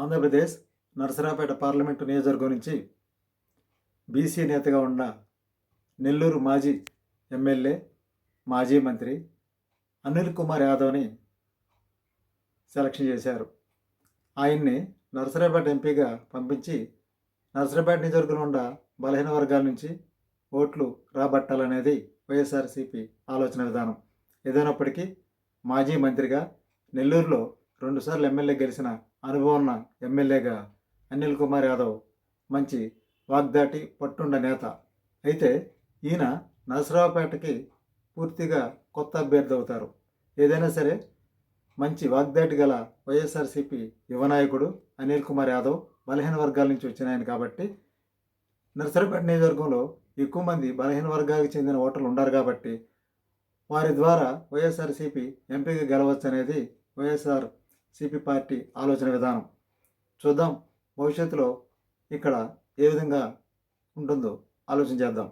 Andhra Pradesh Narasaraopet parliament నియోజకవర్గం నుంచి BC నేతగా ఉన్న నెల్లూరు మాజీ ఎమ్మెల్యే మాజీ మంత్రి అనిల్ కుమార్ యాదవ్ని సెలక్షన్ చేశారు. ఆయన్ని నరసరాపేట ఎంపీగా పంపించి నరసరాపేట నియోజకవర్గంలో ఉన్న బలహీన వర్గాల నుంచి ఓట్లు రాబట్టాలనేది వైఎస్ఆర్సీపీ ఆలోచన విధానం. ఏదైనప్పటికీ మాజీ మంత్రిగా నెల్లూరులో రెండుసార్లు ఎమ్మెల్యే గెలిచిన అనుభవం ఉన్న ఎమ్మెల్యేగా అనిల్ కుమార్ యాదవ్ మంచి వాగ్దాటి పట్టుండ నేత. అయితే ఈయన నరసరావుపేటకి పూర్తిగా కొత్త అభ్యర్థి అవుతారు ఏదైనా సరే మంచి వాగ్దాటి గల వైఎస్ఆర్సీపీ యువనాయకుడు అనిల్ కుమార్ యాదవ్ బలహీన వర్గాల నుంచి వచ్చిన ఆయన కాబట్టి నరసరావుపేట నియోజకవర్గంలో ఎక్కువ మంది బలహీన వర్గాలకు చెందిన ఓటర్లు ఉన్నారు కాబట్టి వారి ద్వారా వైఎస్ఆర్సీపీ ఎంపీగా గెలవచ్చు అనేది వైఎస్ఆర్ సిపి పార్టీ ఆలోచన విధానం. చూద్దాం భవిష్యత్తులో ఇక్కడ ఏ విధంగా ఉంటుందో ఆలోచన చేద్దాం.